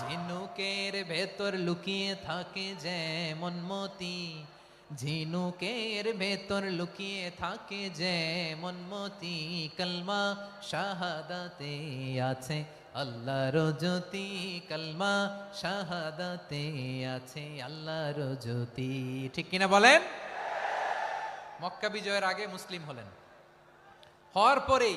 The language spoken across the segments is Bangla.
ঝিনুকের ভেতর লুকিয়ে থাকে যেমন মতি। ঝিনুকের ভেতর লুকিয়ে থাকে যেমন মতি। কলমা শাহাদাতে আছে আল্লাহর জ্যোতি। কলমা শাহাদাতে আছে আল্লাহর জ্যোতি। ঠিক কিনা বলেন? মক্কা বিজয়ের আগে মুসলিম হলেন। হওয়ার পরেই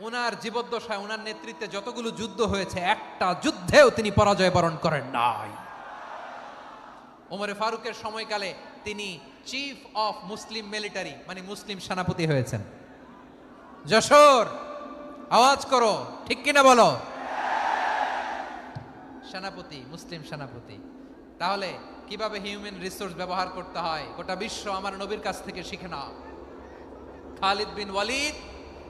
ওনার জীবদ্দশায় ওনার নেতৃত্বে যতগুলো যুদ্ধ হয়েছে, একটা যুদ্ধেও তিনি পরাজয় বরণ করেন নাই। ওমরে ফারুকের সময়কালে তিনি চিফ অফ মুসলিম মিলিটারি মানে মুসলিম সেনাপতি হয়েছেন। যশোর, আওয়াজ করো, ঠিক কিনা বলো? সেনাপতি, মুসলিম সেনাপতি। তাহলে কীভাবে হিউম্যান রিসোর্স ব্যবহার করতে হয়? গোটা বিশ্ব আমার নবীর কাছ থেকে শিখে নাও। খালিদ বিন ওয়ালিদ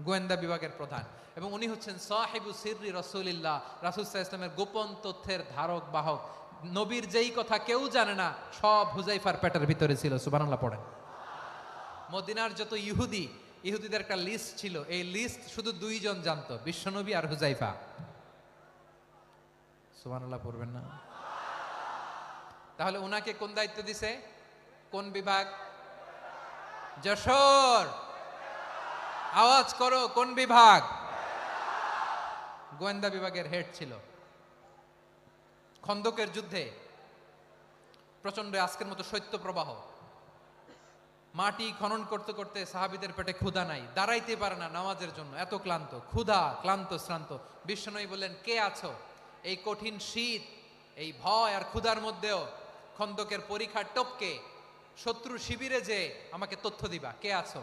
গোয়েন্দা বিভাগের প্রধান। এবং উনি হচ্ছেন সাহেবু সিররি রসুলিল্লাহ রাসুলসাহ ইসলামের গোপন তথ্যের ধারক, বাহক। নবীর যেই কথা কেউ জানে না, সব হুজাইফার পেটের ভিতরে ছিল, সুবহানাল্লাহ পড়েন। মদিনার যত ইহুদি, ইহুদিদের একটা লিস্ট ছিল। এই লিস্ট শুধু দুইজন জানতো, বিশ্বনবী আর হুজাইফা। সুবহানাল্লাহ পড়বেন না। তাহলে ওনাকে কোন দায়িত্ব দিছে? কোন বিভাগ? যশোর। আওয়াজ করো, কোন বিভাগ? গোয়েন্দা বিভাগের হেড ছিল। খন্দকের যুদ্ধে প্রচণ্ড আজকের মতো শৈত্য প্রবাহ মাটি খনন করতে করতে সাহাবিদের পেটে ক্ষুধা নাই। দাঁড়াইতে পারে না নামাজের জন্য। এত ক্লান্ত। ক্ষুধা, ক্লান্ত, শ্রান্ত। বিশ্বনবী বললেন, কে আছো? এই কঠিন শীত, এই ভয় আর ক্ষুধার মধ্যেও খন্দকের পরীক্ষার টপকে শত্রু শিবিরে যে আমাকে তথ্য দিবা। কে আছো?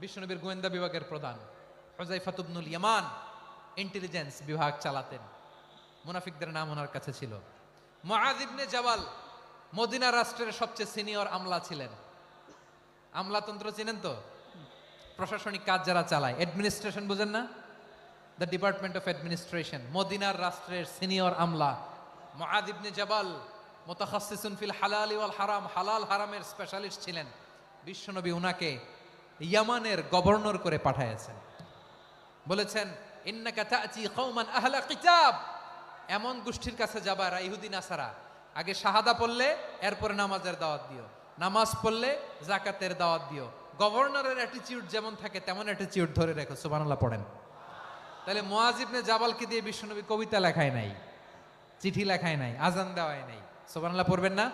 বিশ্বনবীর গোয়েন্দা বিভাগের প্রধান হোজাইফাতুবনুল ইয়ামান ইন্টেলিজেন্স বিভাগ চালাতেন। মুনাফিকদের নাম ওনার কাছে ছিল। মুআয ইবনে জাবাল মদিনা রাষ্ট্রের সবচেয়ে সিনিয়র আমলা ছিলেন। আমলাতন্ত্র চেনেন তো? প্রশাসনিক কাজ যারা চালায়, অ্যাডমিনিস্ট্রেশন বুঝেন না? দ্য ডিপার্টমেন্ট অফ অ্যাডমিনিস্ট্রেশন, মদিনার রাষ্ট্রের সিনিয়র আমলা মুআদ ইবনে জাবাল মুতাখাসসিসুন ফিল হালাল ওয়াল হারাম, হালাল হারামের স্পেশালিস্ট ছিলেন। বিশ্বনবী উনাকে ইয়ামানের গভর্নর করে পাঠাইয়াছেন। বলেছেন আহলা কিতাব। এমন গোষ্ঠীর কাছে যাবা এরা ইহুদি, নাসারা। আগে শাহাদা পড়লে, এরপরে নামাজের দাওয়াত দিও। নামাজ পড়লে জাকাতের দাওয়াত দিও। গভর্নরের অ্যাটিচিউড যেমন থাকে, তেমন অ্যাটিচিউড ধরে রেখো। সুবহানাল্লাহ, পড়েন। তাহলে মুয়াজিবনে জাবালকে দিয়ে বিশ্বনবী কবিতা লেখায় নাই, চিঠি লেখায় নাই আজান দেওয়ায় নাই। সুবহানাল্লাহ, পড়বেন না?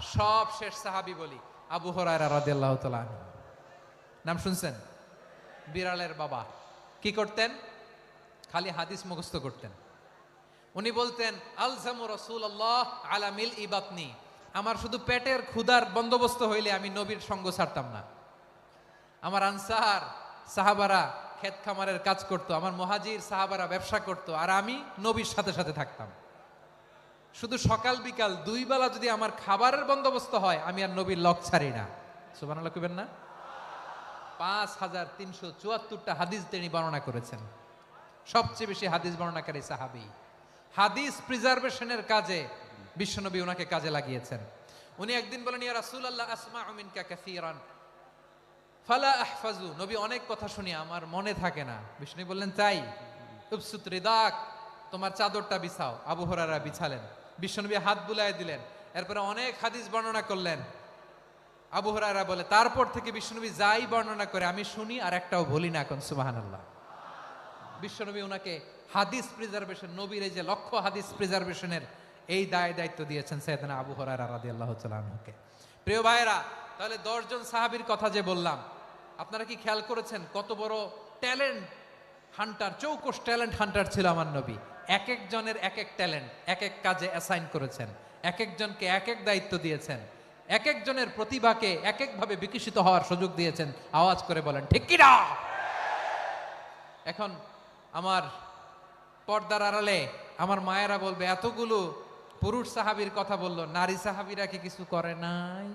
সব শেষ সাহাবি বলি, আবু হরায়রা রাদিয়াল্লাহু তাআলা আনহু। নাম শুনছেন? বিড়ালের বাবা। কি করতেন? খালি হাদিস মুখস্থ করতেন। উনি বলতেন, আলজামু রসুল্লাহ আলা মিল ইবাতনি আমার শুধু পেটের ক্ষুধার বন্দোবস্ত হইলে আমি নবীর সঙ্গ ছাড়তাম না। আমার আনসার, সাহাবারা ক্ষেত খামারের কাজ করত, আমার মহাজির সাহাবারা ব্যবসা করত, আর আমি নবীর সাথে সাথে থাকতাম। শুধু সকাল বিকাল দুই বেলা যদি আমার খাবারের বন্দোবস্ত হয়, আমি আর নবীর লক ছাড়ি না। সুবানাল্লাহ কইবেন না? পাঁচ হাজার তিনশো চুয়াত্তরটা হাদিস তিনি বর্ণনা করেছেন। সবচেয়ে বেশি হাদিস বর্ণনাকারী সাহাবি। হাদিস প্রিজার্ভেশনের কাজে বিশ্বনবী ওনাকে কাজে লাগিয়েছেন। উনি একদিন বলেন, ইয়া রাসূলুল্লাহ, আসমাউ মিনকা কাসীরান। ফালা আহফাজু। নবী অনেক কথা শুনি, আমার মনে থাকে না। বিষ্ণু বললেন তাই উবসুত রিদাক। তোমার চাদরটা বিছাও। আবু হুরায়রা বিছালেন। বিশ্বনবী হাত বুলায় দিলেন। এরপরে অনেক হাদিস বর্ণনা করলেন। আবু হুরায়রা বলে, তারপর থেকে বিশ্বনবী যাই বর্ণনা করে, আমি শুনি আর একটাও বলি না এখন, সুবহানাল্লাহ। বিশ্বনবী ওনাকে হাদিস প্রিজার্ভেশন নবীর এই যে লক্ষ্য হাদিস প্রিজার্ভেশনের এই দায় দায়িত্ব দিয়েছেন সৈয়দনা আবু হরারা রাদিয়াল্লাহু তাআলা আনহুকে। প্রিয় ভাইরা তাহলে দশজন সাহাবীর কথা যে বললাম, আপনারা কি খেয়াল করেছেন কত বড় ট্যালেন্ট হান্টার চৌকস ট্যালেন্ট হান্টার ছিল আমার নবী? এক একজনের এক এক ট্যালেন্ট, এক এক কাজে অ্যাসাইন করেছেন, এক একজনকে এক এক দায়িত্ব দিয়েছেন। এক একজনের প্রতিভাকে এক একভাবে বিকশিত হওয়ার সুযোগ দিয়েছেন। আওয়াজ করে বলেন, ঠিক কিনা এখন আমার পর্দার আড়ালে আমার মায়েরা বলবে, এতগুলো পুরুষ সাহাবীর কথা বলল, নারী সাহাবীরা কি কিছু করে নাই?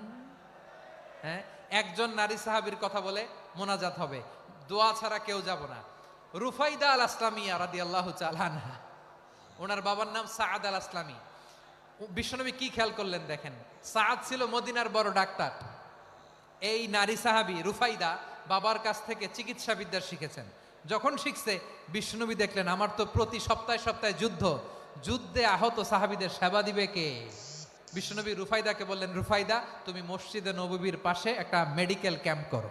হ্যাঁ? একজন নারী সাহাবীর কথা বলে মোনাজাত হবে। দোয়া ছাড়া কেউ যাব না। রুফাইদা আল আসলামিয়া রাদি আল্লাহ চালানহা ওনার বাবার নাম সাদ আল আসলামী বিশ্বনবী কি খেয়াল করলেন দেখেন? সাদ ছিল মদিনার বড় ডাক্তার। এই নারী সাহাবি রুফাইদা বাবার কাছ থেকে চিকিৎসাবিদ্যা শিখেছেন। যখন শিখছে বিষ্ণুবী দেখলেন, আমার তো প্রতি সপ্তাহে সপ্তাহে যুদ্ধ। যুদ্ধে আহত সাহাবিদের সেবা দিবে কে? বিষ্ণুনবী রুফাইদাকে বললেন, রুফাইদা, তুমি মসজিদে নববীর পাশে একটা মেডিকেল ক্যাম্প করো।